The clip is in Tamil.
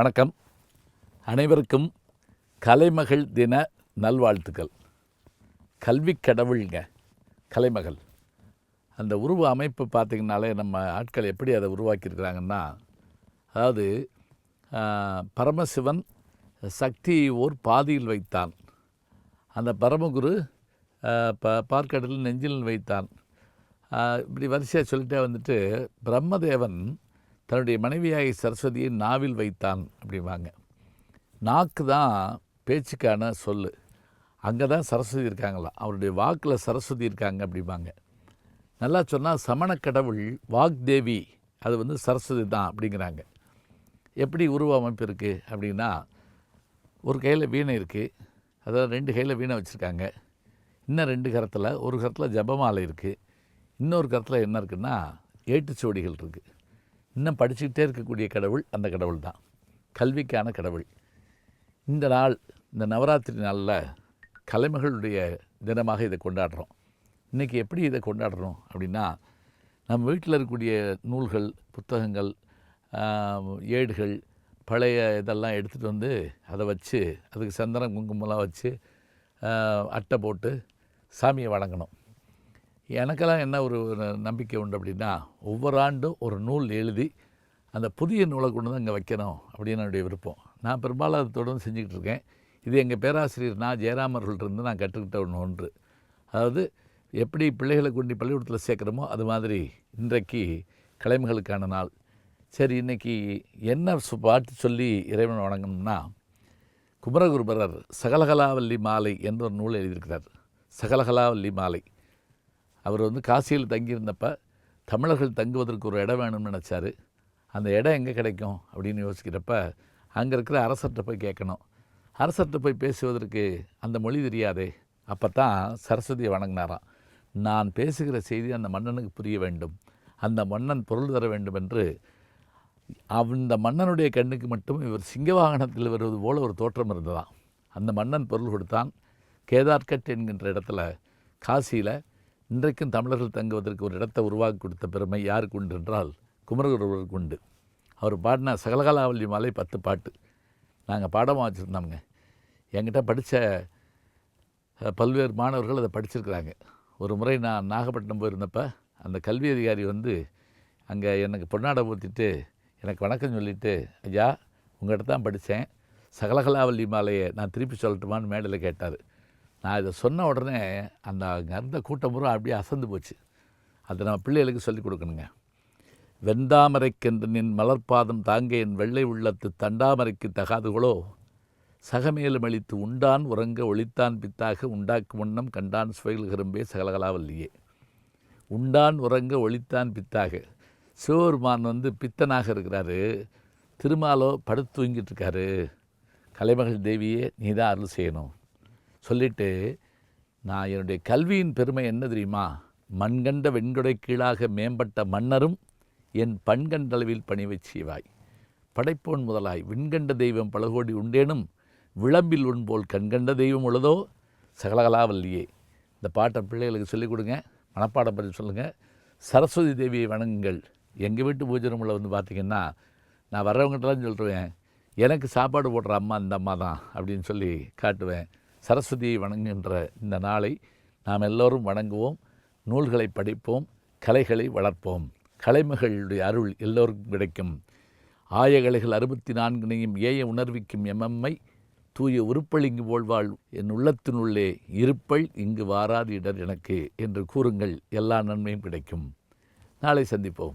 வணக்கம். அனைவருக்கும் கலைமகள் தின நல்வாழ்த்துக்கள். கல்வி கடவுள்ங்க கலைமகள். அந்த உருவ அமைப்பு பார்த்திங்கனாலே நம்ம ஆட்கள் எப்படி அதை உருவாக்கியிருக்கிறாங்கன்னா அதாவது பரமசிவன் சக்தி ஓர் பாதியில் வைத்தான். அந்த பரமகுரு ப பார்க்கடலில் நெஞ்சில் வைத்தான். இப்படி வரிசையாக சொல்லிட்டே வந்துட்டு பிரம்மதேவன் தன்னுடைய மனைவியாகி சரஸ்வதியை நாவில் வைத்தான் அப்படிம்பாங்க. நாக்கு தான் பேச்சுக்கான சொல் அங்கே தான் சரஸ்வதி இருக்காங்களா? அவருடைய வாக்கில் சரஸ்வதி இருக்காங்க அப்படிம்பாங்க. நல்லா சொன்னால் சமண கடவுள் வாக்தேவி அது வந்து சரஸ்வதி தான் அப்படிங்கிறாங்க. எப்படி உருவ அமைப்பு இருக்குது அப்படின்னா ஒரு கையில் வீணை இருக்குது அதாவது ரெண்டு கையில் வீணை வச்சுருக்காங்க. இன்னும் ரெண்டு கரத்தில் ஒரு கரத்தில் ஜபமாலை இருக்குது இன்னொரு கரத்தில் என்ன இருக்குன்னா ஏட்டுச்சுவடிகள் இருக்குது இன்னும் படிச்சுக்கிட்டே இருக்கக்கூடிய கடவுள் அந்த கடவுள் தான் கல்விக்கான கடவுள். இந்த நாள் இந்த நவராத்திரி நாளில் கலைமகளுடைய தினமாக இதை கொண்டாடுறோம். இன்றைக்கி எப்படி இதை கொண்டாடுறோம் அப்படின்னா நம்ம வீட்டில் இருக்கக்கூடிய நூல்கள் புத்தகங்கள் ஏடுகள் பழைய இதெல்லாம் எடுத்துகிட்டு வந்து அதை வச்சு அதுக்கு சந்தனம் குங்குமம்லாம் வச்சு அட்டை போட்டு சாமியை வணங்கணும். எனக்கெல்லாம் என்ன ஒரு ந- நம்பிக்கை உண்டு அப்படின்னா ஒவ்வொரு ஆண்டும் ஒரு நூல் எழுதி அந்த புதிய நூலை கொண்டு தான் அங்கே வைக்கணும் அப்படின்னு என்னுடைய விருப்பம். நான் பெரும்பாலும் அதை தொடர்ந்து செஞ்சுக்கிட்டு இருக்கேன். இது எங்கள் பேராசிரியர் நான் ஜெயராமர்கள்ட்டிருந்து நான் கற்றுக்கிட்ட ஒன்று ஒன்று. அதாவது எப்படி பிள்ளைகளை கொண்டு பள்ளிக்கூடத்தில் சேர்க்குறோமோ அது மாதிரி இன்றைக்கு கிழமைகளுக்கான நாள். சரி இன்றைக்கி என்ன சு- பாட்டு சொல்லி இறைவன் வணங்கணும்னா குமரகுருபரர் சகலகலாவல்லி மாலை என்ற ஒரு நூல் எழுதியிருக்கிறார். சகலகலாவல்லி மாலை. அவர் வந்து காசியில் தங்கியிருந்தப்ப தமிழர்கள் தங்குவதற்கு ஒரு இடம் வேணும்னு நினச்சாரு. அந்த இடம் எங்கே கிடைக்கும் அப்படின்னு யோசிக்கிறப்ப அங்கே இருக்கிற அரசர்கிட்ட போய் கேட்கணும். அரசர்கிட்ட போய் பேசுவதற்கு அந்த மொழி தெரியாதே. அப்போ தான் சரஸ்வதியை வணங்கினாராம். நான் பேசுகிற செய்தி அந்த மன்னனுக்கு புரிய வேண்டும். அந்த மன்னன் பொருள் தர வேண்டும் என்று. அந்த மன்னனுடைய கண்ணுக்கு மட்டும் இவர் சிங்க வாகனத்தில் வருவது போல் ஒரு தோற்றம் இருந்ததாம். அந்த மன்னன் பொருள் கொடுத்தான். கேதார்கட் என்கின்ற இடத்துல காசியில் இன்றைக்கும் தமிழர்கள் தங்குவதற்கு ஒரு இடத்தை உருவாக்கி கொடுத்த பெருமை யாருக்கு உண்டு என்றால் குமரகுருவருக்கு உண்டு. அவர் பாடின சகலகலாவல்லி மாலை பத்து பாட்டு. நாங்கள் பாடமாக வச்சுருந்தோம்ங்க. என்கிட்ட படித்த பல்வேறு மாணவர்கள் அதை படிச்சிருக்கிறாங்க. ஒரு முறை நான் நாகப்பட்டினம் போயிருந்தப்போ அந்த கல்வி அதிகாரி வந்து அங்கே எனக்கு பொன்னாடை ஊற்றிட்டு எனக்கு வணக்கம் சொல்லிவிட்டு ஐயா உங்கள்கிட்ட தான் படித்தேன் சகலகலாவல்லி மாலையை நான் திருப்பி சொல்லட்டுமான்னு மேடையில் கேட்டார். நான் இதை சொன்ன உடனே அந்த அங்கே இருந்த அப்படியே அசந்து போச்சு. அதை நம்ம பிள்ளைகளுக்கு சொல்லிக் கொடுக்கணுங்க. வெந்தாமரைக்கென்று நின் மலர்பாதம் தாங்க என் வெள்ளை உள்ளத்து தண்டாமரைக்கு தகாதுகளோ சகமேலும் அளித்து உண்டான் உறங்க ஒளித்தான் பித்தாக உண்டாக்கும் வண்ணம் கண்டான் சுவையில் கரும்பே சகலகலாவல்லியே. உண்டான் உறங்க ஒளித்தான் பித்தாக. சிவபெருமான் வந்து பித்தனாக இருக்கிறாரு. திருமாலோ படுத்து தூங்கிட்டு இருக்காரு. கலைமகள் தேவியே நீ தான் அருள் செய்யணும். சொல்லிட்டு நான் என்னுடைய கல்வியின் பெருமை என்ன தெரியுமா? மண்கண்ட வெண்கொடை கீழாக மேம்பட்ட மன்னரும் என் பண்கண்டளவில் பணிவை செய்வாய் படைப்போன் முதலாய் விண்கண்ட தெய்வம் பலகோடி உண்டேனும் விளம்பில் உண்போல் கண்கண்ட தெய்வம் உள்ளதோ? சகலகலாவல்லியே இந்த பாட்டை பிள்ளைகளுக்கு சொல்லிக் கொடுங்க மனப்பாடம் பற்றி சொல்லுங்கள் சரஸ்வதி தேவியை வணங்குங்கள். எங்கள் வீட்டு பூஜை ரூமில் வந்து பார்த்திங்கன்னா நான் வர்றவங்ககிட்டலாம் சொல்லுவேன் எனக்கு சாப்பாடு போடுற அம்மா இந்த அம்மா தான் அப்படின்னு சொல்லி காட்டுவேன். சரஸ்வதியை வணங்குகின்ற இந்த நாளை நாம் எல்லோரும் வணங்குவோம் நூல்களை படிப்போம் கலைகளை வளர்ப்போம். கலைமகளுடைய அருள் எல்லோருக்கும் கிடைக்கும். ஆயகலைகள் அறுபத்தி நான்கினையும் ஏய உணர்விக்கும் எம்எம்மை தூய உருப்பளிங்கு போல்வாள் என் உள்ளத்தினுள்ளே இருப்பள் இங்கு வாராது இடர் எனக்கு என்று கூறுங்கள். எல்லா நன்மையும் கிடைக்கும். நாளை சந்திப்போம்.